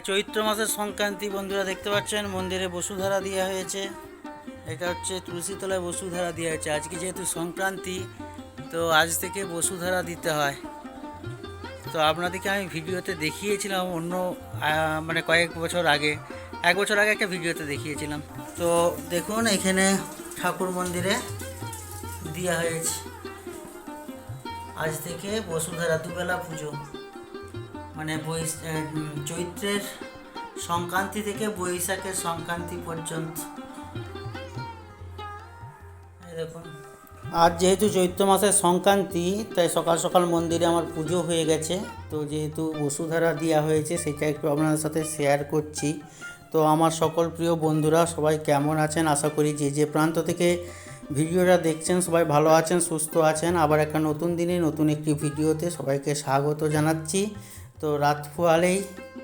চৈত্র মাসের সংক্রান্তি বন্ধুরা দেখতে পাচ্ছেন, মন্দিরে বসুধারা দেওয়া হয়েছে। এটা হচ্ছে তুলসীতলায় বসুধারা দেওয়া হয়েছে। আজকে যেহেতু সংক্রান্তি, তো আজ থেকে বসুধারা দিতে হয়। তো আপনাদেরকে আমি ভিডিওতে দেখিয়েছিলাম অন্য মানে কয়েক বছর আগে। এক বছর আগে একটা ভিডিওতে দেখিয়েছিলাম। তো দেখুন, এখানে ঠাকুর মন্দিরে দেওয়া হয়েছে। আজ থেকে বসুধারা দুবেলা পুজো। মানে বৈ চৈত্রের সংক্রান্তি থেকে বৈশাখের সংক্রান্তি পর্যন্ত। দেখুন। আজ যেহেতু চৈত্র মাসের সংক্রান্তি, তাই সকাল সকাল মন্দিরে আমার পুজো হয়ে গেছে। তো যেহেতু বসুধারা দেওয়া হয়েছে, সেটা একটু আপনাদের সাথে শেয়ার করছি। তো আমার সকল প্রিয় বন্ধুরা, সবাই কেমন আছেন? আশা করি যে যে প্রান্ত থেকে ভিডিওটা দেখছেন, সবাই ভালো আছেন, সুস্থ আছেন। আবার একটা নতুন দিনে নতুন একটি ভিডিওতে সবাইকে স্বাগত জানাচ্ছি। তো রাত ফুয়ালেই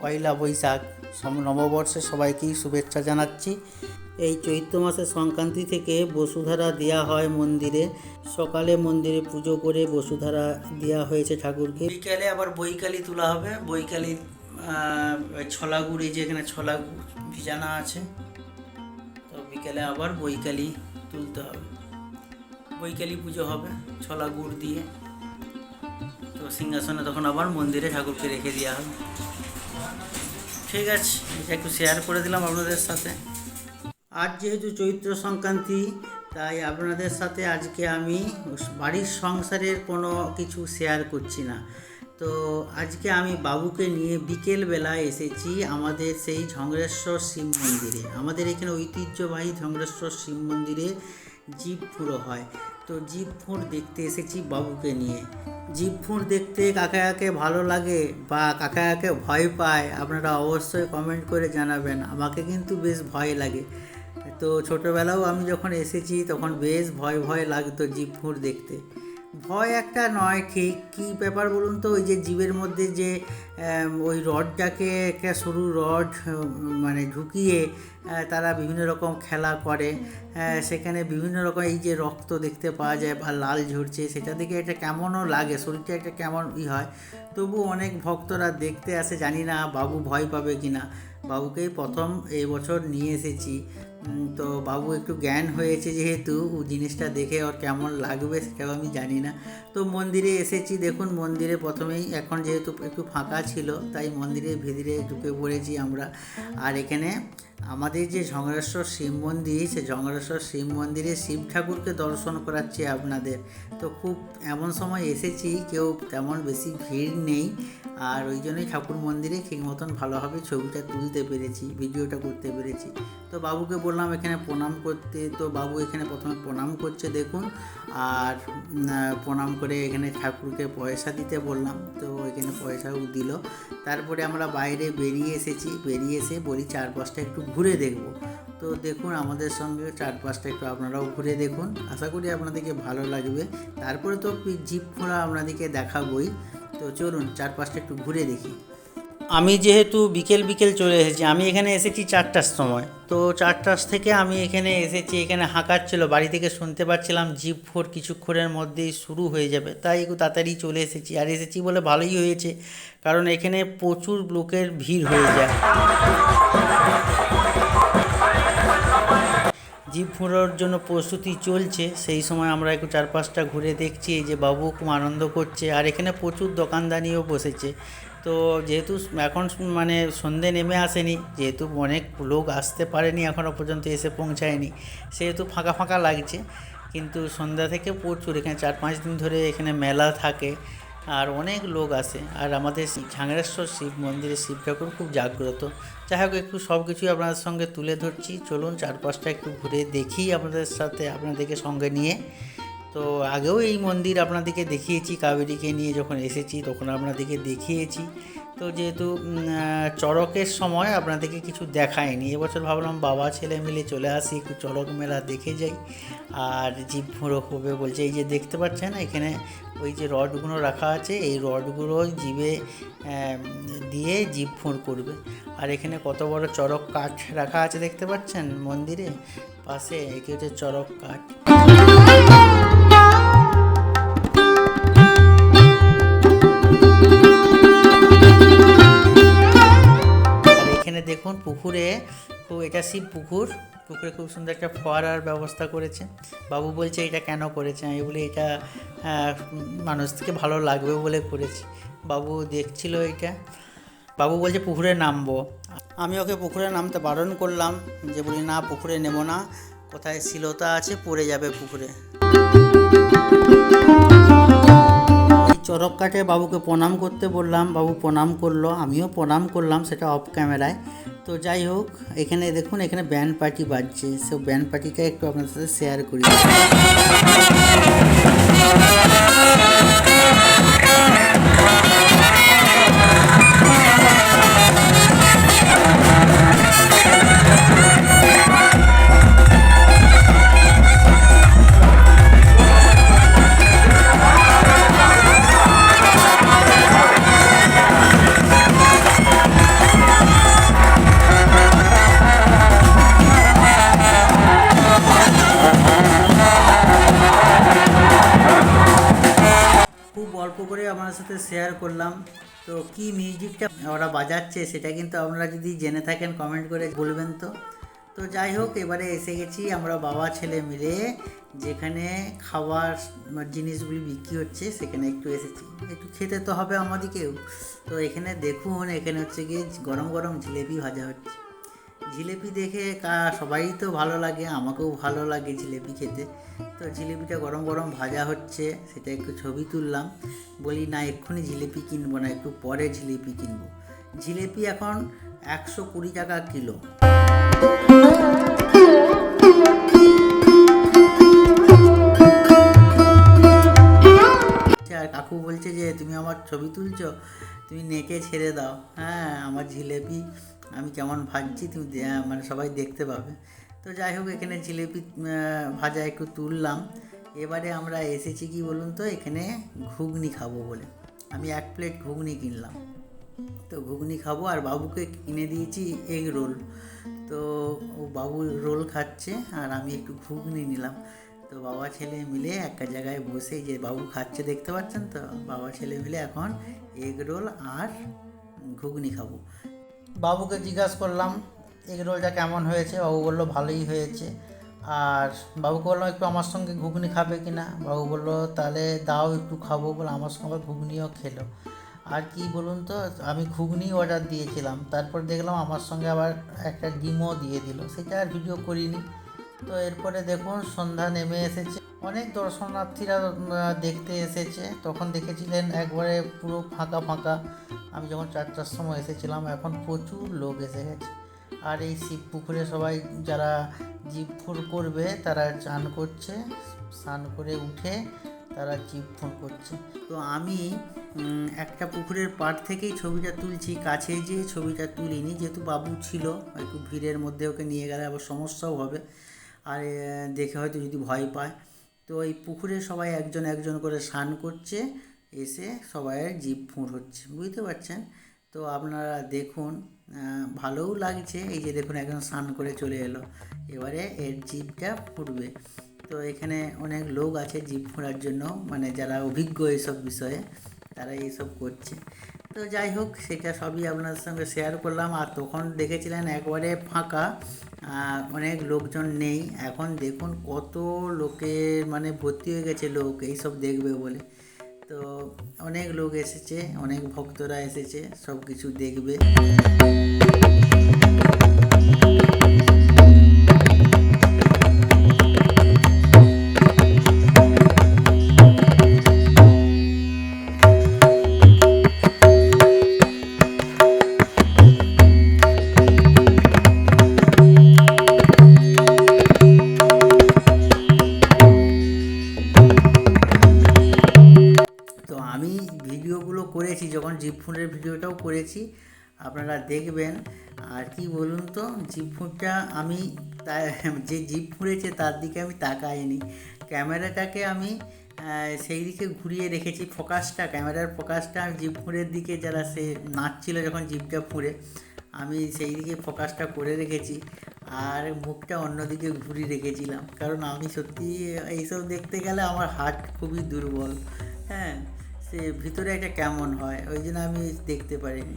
পয়লা বৈশাখ নববর্ষে সবাইকেই শুভেচ্ছা জানাচ্ছি। এই চৈত্র মাসের সংক্রান্তি থেকে বসুধারা দেওয়া হয় মন্দিরে। সকালে মন্দিরে পুজো করে বসুধারা দেওয়া হয়েছে ঠাকুরকে। বিকালে আবার বৈকালি তোলা হবে। বৈকালি ছলাগুড়ি যেখানে ছোলা ভিজানো আছে, তো বিকেলে আবার বৈকালি তুলতে হবে। বৈকালি পুজো হবে ছোলা গুড় দিয়ে। সিংহাসনে তখন আবার মন্দিরে ঠাকুরকে রেখে দেওয়া হবে ঠিক আছে, এটা একটু শেয়ার করে দিলাম আপনাদের সাথে। আজ যেহেতু চৈত্র সংক্রান্তি, তাই আপনাদের সাথে আজকে আমি বাড়ির সংসারের কোনো কিছু শেয়ার করছি না। তো আজকে আমি বাবুকে নিয়ে বিকেলবেলা এসেছি আমাদের সেই ঝংরেশ্বর শিব মন্দিরে। আমাদের এখানে ঐতিহ্যবাহী ঝংরেশ্বর শিব মন্দিরে জীব ফুঁড়ো হয়। তো জিপ ফুঁড় দেখতে এসেছি বাবুকে নিয়ে। জিপ ফুঁড় দেখতে কাকে কাকে ভালো লাগে বা কাকে কাকে ভয় পায়, আপনারা অবশ্যই কমেন্ট করে জানাবেন। আমাকে কিন্তু বেশ ভয় লাগে। তো ছোটোবেলাও আমি যখন এসেছি, তখন বেশ ভয় ভয় লাগতো জিপ ফুঁড় দেখতে। ভয় একটা নয় ঠিক কী ব্যাপার বলুন তো? ওই যে জীবের মধ্যে যে ওই রডটাকে, একটা সরু রড মানে ঢুকিয়ে তারা বিভিন্ন রকম খেলা করে। সেখানে বিভিন্ন রকম এই যে রক্ত দেখতে পাওয়া যায় বা লাল ঝরছে, সেটা দেখে এটা কেমনও লাগে, শরীরটা একটা কেমন ই হয়। তবু অনেক ভক্তরা দেখতে আসে, জানি না বাবু ভয় পাবে কি না বাবুকেই প্রথম এই বছর নিয়ে এসেছি। তো বাবু একটু জ্ঞান হয়েছে যেহেতু জিনিসটা দেখে ওর কেমন লাগবে সেটাও আমি জানি না। তো মন্দিরে এসেছি, দেখুন মন্দিরে প্রথমেই এখন যেহেতু একটু ফাঁকা ছিল, তাই মন্দিরের ভিতরে ঢুকে পড়েছি আমরা। আর এখানে আমাদের যে ঝঙ্গরেশ্বর শিব মন্দির সে ঝঙ্গরেশ্বর শিব মন্দিরে শিব ঠাকুরকে দর্শন করাচ্ছি আপনাদের। তো খুব এমন সময় এসেছি, কেউ তেমন বেশি ভিড় নেই। আর ওই জন্যই ঠাকুর মন্দিরে ঠিক মতন ভালোভাবে ছবিটা তুলতে পেরেছি, ভিডিওটা করতে পেরেছি। তো বাবুকে বললাম, এখানে প্রণাম করতে। তো বাবু এখানে প্রথমে প্রণাম করছে, দেখুন। আর প্রণাম করে এখানে ঠাকুরকে পয়সা দিতে বললাম। তো এখানে পয়সাও দিল। তারপরে আমরা বাইরে বেরিয়ে এসেছি। বেরিয়ে এসে বলি, চারপাশটা একটু ঘুরে দেখব। তো দেখুন, আমাদের সঙ্গে চারপাশটা একটু আপনারাও ঘুরে দেখুন। আশা করি আপনাদেরকে ভালো লাগবে। তারপরে তো জিপ ফোঁড়া আপনাদেরকে দেখাবই। তো চলুন, চারপাশটা একটু ঘুরে দেখি। আমি যেহেতু বিকেল বিকেল চলে এসেছি, আমি এখানে এসেছি চারটার সময়। তো চারটার থেকে আমি এখানে এসেছি, এখানে হাঁকাচ্ছিল বাড়ি থেকে শুনতে পাচ্ছিলাম, জিপ ফোর কিছুক্ষণের মধ্যেই শুরু হয়ে যাবে। তাই একটু তাড়াতাড়ি চলে এসেছি। আর এসেছি বলে ভালোই হয়েছে, কারণ এখানে প্রচুর লোকের ভিড় হয়ে যায়। জীব ফোঁড়ার জন্য প্রস্তুতি চলছে। সেই সময় আমরা একটু চারপাশটা ঘুরে দেখছি যে বাবু খুব আনন্দ করছে আর এখানে প্রচুর দোকানদানিও বসেছে। তো যেহেতু এখন মানে সন্ধে নেমে আসেনি, যেহেতু অনেক লোক আসতে পারেনি এখনও পর্যন্ত, এসে পৌঁছায়নি, সেহেতু ফাঁকা ফাঁকা লাগছে। কিন্তু সন্ধ্যা থেকে প্রচুর, এখানে চার পাঁচ দিন ধরে এখানে মেলা থাকে। আর অনেক লোক আসে আর আমাদের ঝাংরেশ্বর শিব মন্দিরে শিব ঠাকুর খুব জাগ্রত। যাই হোক, একটু সব কিছুই আপনাদের সঙ্গে তুলে ধরছি। চলুন চারপাশটা একটু ঘুরে দেখি আপনাদের সাথে, আপনাদেরকে সঙ্গে নিয়ে। তো আগেও এই মন্দির আপনাদেরকে দেখিয়েছি কাবেরীকে নিয়ে যখন এসেছি তখন আপনাদেরকে দেখিয়েছি। তো যেহেতু চড়কের সময় আপনাদেরকে কিছু দেখায়নি এবছর ভাবলাম বাবা ছেলে মিলে চলে আসি একটু চড়ক মেলা দেখে যাই। আর জীব ফুঁড়ো হবে বলছে এই যে দেখতে পাচ্ছেন এখানে ওই যে রডগুলো রাখা আছে এই রডগুলো আহ, দিয়ে জীব ফুঁড় করবে। আর এখানে কত বড় চড়ক কাঠ রাখা আছে দেখতে পাচ্ছেন মন্দিরে? পাশে এটি হচ্ছে চড়ক কাঠ। এখানে দেখুন পুকুরে খুব, এটা শিব পুকুর। পুকুরে খুব সুন্দর একটা ফোয়ারার ব্যবস্থা করেছে। বাবু বলছে এটা কেন করেছে? আমি বলি এটা মানুষকে ভালো লাগবে বলে করেছি। বাবু দেখছিল এটা। বাবু বলছে পুকুরে নামবো। আমি ওকে পুকুরে নামতে বারণ করলাম যে বলি না, পুকুরে নেব না। কোথায় শিলতা আছে, পড়ে যাবে পুকুরে। চরক কাটে, বাবুকে প্রণাম করতে বললাম, বাবু প্রণাম করল, আমিও প্রণাম করলাম সেটা অফ ক্যামেরায় তো যাই হোক, এখানে দেখুন, এখানে ব্যান্ড পার্টি বাজছে সে ব্যান্ড পার্টিটা একটু আপনার সাথে শেয়ার করি। খুব তো কি মিউজিকটা ওরা বাজাচ্ছে সেটা কিন্তু আপনারা যদি জেনে থাকেন কমেন্ট করে বলবেন তো। তো যাই হোক, এবারে এসে গেছি আমরা বাবা, ছেলে মিলে যেখানে খাবার জিনিসগুলি বিক্রি হচ্ছে সেখানে একটু এসেছি। একটু খেতে তো হবে আমাদেরকেও। তো এখানে দেখুন, এখানে হচ্ছে গিয়ে গরম গরম জিলেপি ভাজা হচ্ছে। জিলেপি দেখে সবাই তো ভালো লাগে, আমাকেও ভালো লাগে জিলেপি খেতে। তো জিলেপিটা গরম গরম ভাজা হচ্ছে, সেটা একটু ছবি তুললাম। বলি, না, এক্ষুনি জিলেপি কিনবো না, একটু পরে জিলেপি কিনবো। জিলেপি এখন একশো কুড়ি টাকা কিলো। আর কাকু বলছে যে, তুমি আমার ছবি তুলছো, তুমি নেকে ছেড়ে দাও। হ্যাঁ আমার জিলেপি আমি কেমন ভাজছি তুমি মানে সবাই দেখতে পাবে। তো যাই হোক, এখানে জিলেপি ভাজা একটু তুললাম। এবারে আমরা এসেছি কি বলুন তো, এখানে ঘুগনি খাব বলে। আমি এক প্লেট ঘুগনি কিনলাম। তো ঘুগনি খাব আর বাবুকে কিনে দিয়েছি এগ রোল। তো ও বাবু রোল খাচ্ছে আর আমি একটু ঘুগনি নিলাম। তো বাবা ছেলে মিলে একটা জায়গায় বসে যে বাবু খাচ্ছে, দেখতে পাচ্ছেন তো? বাবা ছেলে মিলে এখন এগ রোল আর ঘুগনি খাব। বাবুকে জিজ্ঞাসা করলাম এগ রোলটা কেমন হয়েছে? বাবু বলল, ভালোই হয়েছে। আর বাবুকে বললাম, একটু আমার সঙ্গে ঘুগনি খাবে কি না? বাবু বলল, তাহলে দাও একটু খাব। বলে, আমার সঙ্গে আবার ঘুগনিও খেলো। আর কি বলুন তো, আমি ঘুগনি অর্ডার দিয়েছিলাম। তারপর দেখলাম আমার সঙ্গে আবার একটা ডিমও দিয়ে দিল। সেটা আর ভিডিও করিনি। তো এরপরে দেখুন, সন্ধ্যা নেমে এসেছে। অনেক দর্শনার্থীরা দেখতে এসেছে। তখন দেখেছিলেন একবারে পুরো ফাঁকা ফাঁকা। আমি যখন চারটার সময় এসেছিলাম, এখন প্রচুর লোক এসে গেছে। আর এই শিব পুকুরে সবাই যারা জীব ফুর করবে, তারা চান করছে, স্নান করে উঠে তারা জীব ফুর করছে। তো আমি একটা পুকুরের পাড় থেকেই ছবিটা তুলছি, কাছে যে ছবিটা তুলিনি, যেহেতু বাবু ছিল, একটু ভিড়ের মধ্যে ওকে নিয়ে গেলে আবার সমস্যাও হবে। আর দেখে হয়তো যদি ভয় পায়। তো এই পুকুরে সবাই একজন একজন করে স্নান করছে এসে সবাই জীব ফুঁড় হচ্ছে, বুঝতে পারছেন? তো আপনারা দেখুন ভালোও লাগছে। এই যে দেখুন, একজন স্নান করে চলে এলো। এবারে এর জীবটা ফুটবে। তো এখানে অনেক লোক আছে জীব ফোঁড়ার জন্য মানে যারা অভিজ্ঞ এইসব বিষয়ে, তারা এইসব করছে। তো যাই হোক, সেটা সবই আপনাদের সঙ্গে শেয়ার করলাম। আর তখন দেখেছিলেন একবারে ফাঁকা অনেক লোকজন নেই। এখন দেখুন কত লোকের মানে ভর্তি হয়ে গেছে লোক, এইসব দেখবে বলে। তো অনেক লোক এসেছে অনেক ভক্তরা এসেছে সব কিছু দেখবে। ফুডের ভিডিওটাও করেছি, আপনারা দেখবেন। আর কি বলুন তো জিপ ফুডটা আমি যে জিপ ফুঁড়েছে তার দিকে আমি তাকাইনি। ক্যামেরাটাকে আমি সেই দিকে ঘুরিয়ে রেখেছি, ফোকাসটা, ক্যামেরার ফোকাসটা আমি জিপ ফুঁড়ের দিকে যারা সে নাচছিল যখন জিপটা ফুঁড়ে আমি সেই দিকে ফোকাসটা করে রেখেছি। আর মুখটা অন্যদিকে ঘুরিয়ে রেখেছিলাম। কারণ আমি সত্যি, এইসব দেখতে গেলে আমার হার্ট খুবই দুর্বল। হ্যাঁ সে ভিতরে একটা কেমন হয়, ওই জন্য আমি দেখতে পারিনি।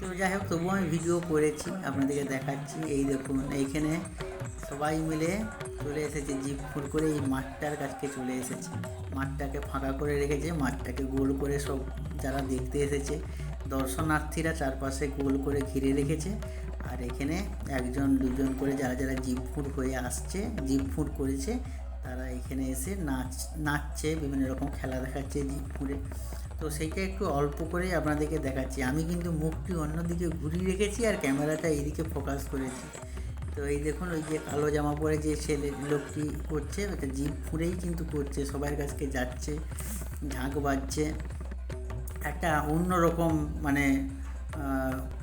তো যাই হোক, তবুও আমি ভিডিও করেছি, আপনাদেরকে দেখাচ্ছি। এই দেখুন, এইখানে সবাই মিলে চলে এসেছে, জিপ ফুল করে এই মাঠটার কাছকে চলে এসেছে। মাঠটাকে ফাঁকা করে রেখেছে, মাঠটাকে গোল করে সব যারা দেখতে এসেছে, দর্শনার্থীরা চারপাশে গোল করে ঘিরে রেখেছে। আর এখানে একজন, দুজন করে যারা যারা জিপ ফুড হয়ে আসছে, জিপ ফুড করেছে তারা এখানে এসে নাচ, নাচছে, বিভিন্ন রকম খেলা দেখাচ্ছে জিপ ফুডে তো সেইটা একটু অল্প করেই আপনাদেরকে দেখাচ্ছি। আমি কিন্তু মুখটি অন্যদিকে ঘুরিয়ে রেখেছি আর ক্যামেরাটা এইদিকে ফোকাস করেছি। তো এই দেখুন, ওই যে কালো জামা পরে যে ছেলে লোকটি করছে ওটা জিপ ফুঁড়েই কিন্তু করছে সবার কাছকে যাচ্ছে, ঝাঁক বাজছে। একটা অন্যরকম মানে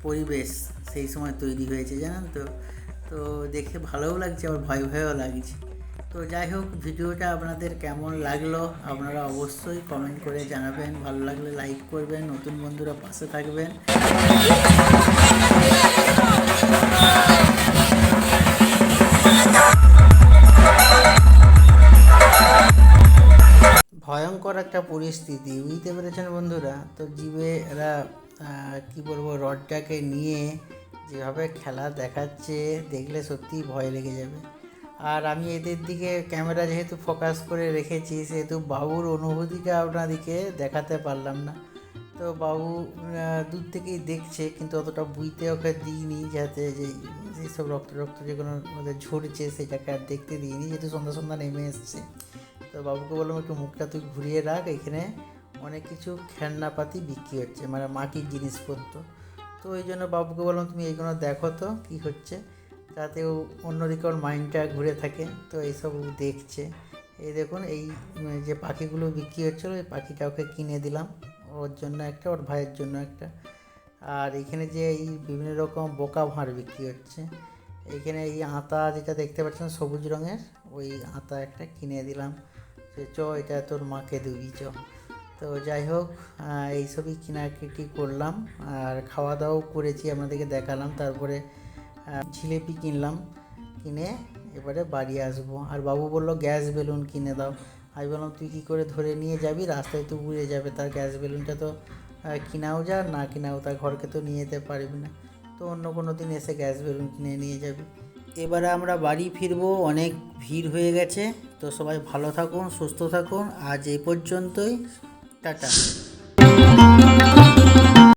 পরিবেশ সেই সময় তৈরি হয়েছে, জানেন তো? তো দেখে ভালোও লাগছে, আবার ভয় ভয়ও লাগছে। তো যাই হোক, ভিডিওটা আপনাদের কেমন লাগল আপনারা অবশ্যই কমেন্ট করে জানাবেন। ভালো লাগলে লাইক করবেন, নতুন বন্ধুরা পাশে থাকবেন। ভয়ঙ্কর একটা পরিস্থিতি, বুঝতে পেরেছেন বন্ধুরা? তো জিবে এরা কি বলব, রডটাকে নিয়ে যেভাবে খেলা দেখাচ্ছে, দেখলে সত্যিই ভয় লেগে যাবে। আর আমি এদের দিকে ক্যামেরা যেহেতু ফোকাস করে রেখেছি, সেহেতু বাবুর অনুভূতিটা আপনাদেরকে দেখাতে পারলাম না। তো বাবু দূর থেকেই দেখছে, কিন্তু অতটা বুঝতে ওকে দিইনি, যাতে যে যেসব রক্ত রক্ত যেগুলো ওদের ঝরছে, সেটাকে আর দেখতে দিইনি, যেহেতু সন্ধ্যা সন্ধ্যা নেমে এসছে। তো বাবুকে বললাম, একটু মুখটা তুই ঘুরিয়ে রাখ, এখানে অনেক কিছু খেলনাপাতি বিক্রি হচ্ছে মানে মাটির জিনিসপত্র। তো ওই জন্য বাবুকে বললাম, তুমি এইগুলো দেখো তো, কী হচ্ছে? যাতে ও অন্যদিকে ওর মাইন্ডটা ঘুরে থাকে। তো এইসব দেখছে। এই দেখুন, এই যে পাখিগুলো বিক্রি হচ্ছিল ওই পাখিটা ওকে কিনে দিলাম। ওর জন্য একটা, ওর ভাইয়ের জন্য একটা। আর এখানে যে এই বিভিন্ন রকম বোকা ভাঁড় বিক্রি হচ্ছে। এইখানে এই আতা যেটা দেখতে পাচ্ছেন, সবুজ রঙের, ওই আতা একটা কিনে দিলাম। যে চ, এটা তোর মাকে দিবি, চ। তো যাই হোক এইসবই কেনাকাটি করলাম। আর খাওয়া দাওয়াও করেছি, আপনাদেরকে দেখালাম। তারপরে জিলেপি কিনলাম, কিনে এবারে বাড়ি আসব। আর বাবু বলল, গ্যাস বেলুন কিনে দাও। আমি বললাম, তুই কী করে ধরে নিয়ে যাবি? রাস্তায় তো উড়ে যাবে, তার গ্যাস বেলুনটা তো কিনাও যা, না কিনাও তার ঘরকে তো নিয়ে যেতে পারবি না। তো অন্য কোনো দিন এসে গ্যাস বেলুন কিনে নিয়ে যাবি। এবারে আমরা বাড়ি ফিরবো, অনেক ভিড় হয়ে গেছে। তো সবাই ভালো থাকুন, সুস্থ থাকুন। আজ এই পর্যন্তই। টাটা।